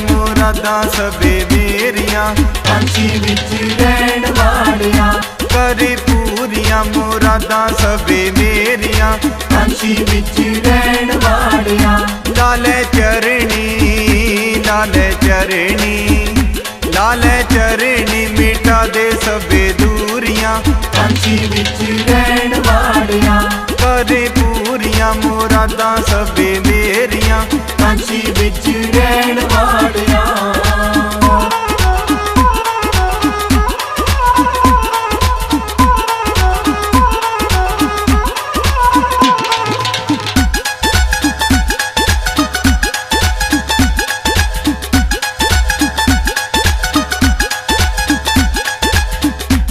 ਮੁਰਾਦਾਂ ਸਭੇ ਮੇਰੀਆਂ। ਪੰਛੀ ਵਿੱਚ ਰਹਿਣ ਵਾਲਿਆ, ਕਰੇ ਪੂਰੀਆਂ ਮੁਰਾਦਾਂ ਸਭੇ ਮੇਰੀਆਂ। ਪੰਛੀ ਵਿੱਚ ਰਹਿਣ ਵਾਲਿਆ, ਲਾਲੇ ਚਰਣੀ ਲਾਲੇ ਚਰਣੀ। ਲਾਲੇ ਚਰਣੀ ਮਿਟਾ ਦੇ ਸਭੇ ਦੂਰੀਆਂ। ਪੰਛੀ ਵਿੱਚ ਰਹਿਣ ਵਾਲਿਆ ਕਰੇ ਪੂਰੀਆਂ, ਮੁਰਾਦਾਂ ਸਭੇ ਮੇਰੀਆਂ, ਪੰਛੀ ਵਿੱਚ ਰਹਿਣ ਵਾਲਿਆ।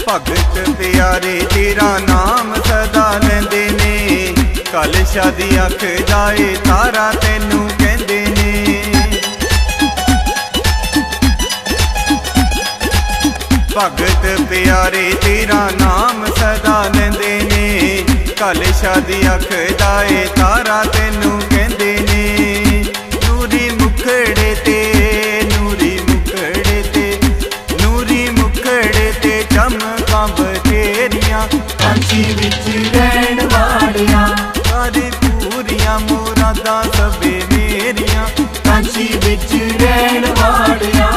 ਭਗਤ ਪਿਆਰੇ, ਤੇਰਾ ਨਾਮ ਸਦਾ ਲੈਂਦੇ ਨੇ ਕਲ ਅੱਖ ਜਾਏ, ਤਾਰਾ ਤੈਨੂੰ ਕਹਿੰਦੇ ਨੇ। ਭਗਤ ਪਿਆਰੇ, ਤੇਰਾ ਨਾਮ ਸਦਾ ਲੈਂਦੇ ਨੇ। ਕਲ ਸ਼ਾਦੀ ਅੱਖ ਜਾਏ, ਤਾਰਾ ਤੈਨੂੰ ਮੁਰਾਦਾਂ ਸਭੇ ਮੇਰੀਆਂ ਪੰਛੀ ਵਿੱਚ ਰਹਿਣ ਵਾਲਿਆ।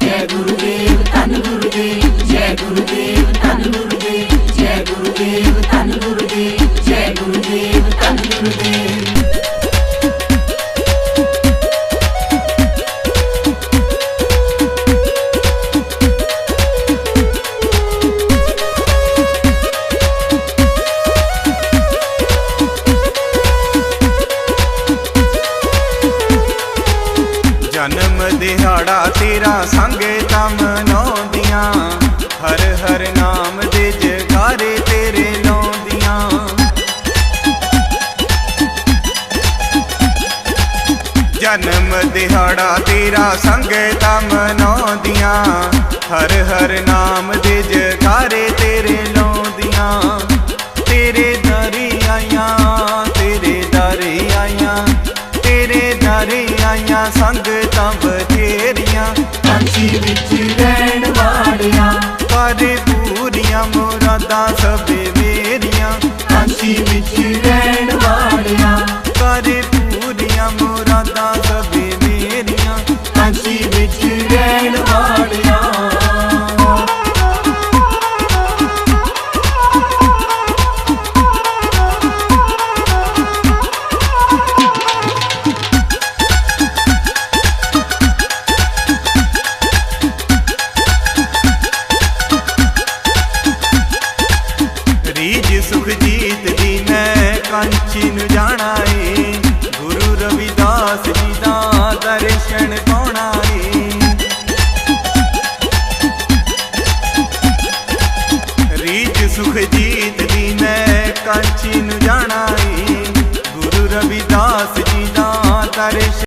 ਜੈ ਗੁਰੂਦੇਵ, ਧੰਨ ਗੁਰੂਦੇਵ, ਜੈ ਗੁਰੂਦੇਵ, ਧੰਨ ਗੁਰੂਦੇਵ, ਜੈ ਗੁਰੂਦੇਵ, ਧੰਨ ਗੁਰੂਦੇਵ, ਜੈ ਗੁਰੂਦੇਵ, ਧੰਨ ਗੁਰੂਦੇਵ। ਦਿਹਾੜਾ ਤੇਰਾ ਸੰਗੇ ਤਮ ਮਨਾਉਂਦੀਆਂ ਹਰ ਹਰ ਨਾਮ ਦੇ ਜਗਾਰੇ ਤੇਰੇ ਲਾਉਂਦੀਆਂ ਜਨਮ ਦਿਹਾੜਾ ਤੇਰਾ ਸੰਗੇ ਤਮ ਮਨਾਉਂਦੀਆਂ ਹਰ ਹਰ ਨਾਮ ਦੇ ਜਗਾਰੇ ਤੇਰੇ ਆਈਆਂ ਸੰਗਤਾਂ ਬਥੇਰੀਆਂ। ਪੰਛੀ ਵਿੱਚ ਰਹਿਣ ਵਾਲਿਆ। ਕਰੇ ਪੂਰੀਆਂ ਮੁਰਾਦਾਂ ਸਭੇ ਰੀਜ ਸੁਖਜੀਤ ਦੀ ਮੈਂ ਕਾਂਚੀ ਨੂੰ ਜਾਣਾ ਏ ਗੁਰੂ ਰਵਿਦਾਸ ਜੀ ਦਾ ਦਰਸ਼ਨ ਪਾਉਣਾ ਏ ਰੀਜ ਸੁਖਜੀਤ ਦੀ ਮੈਂ ਕਾਂਚੀ ਨੂੰ ਜਾਣਾ ਏ ਗੁਰੂ ਰਵਿਦਾਸ ਜੀ ਦਾ ਦਰਸ਼ਨ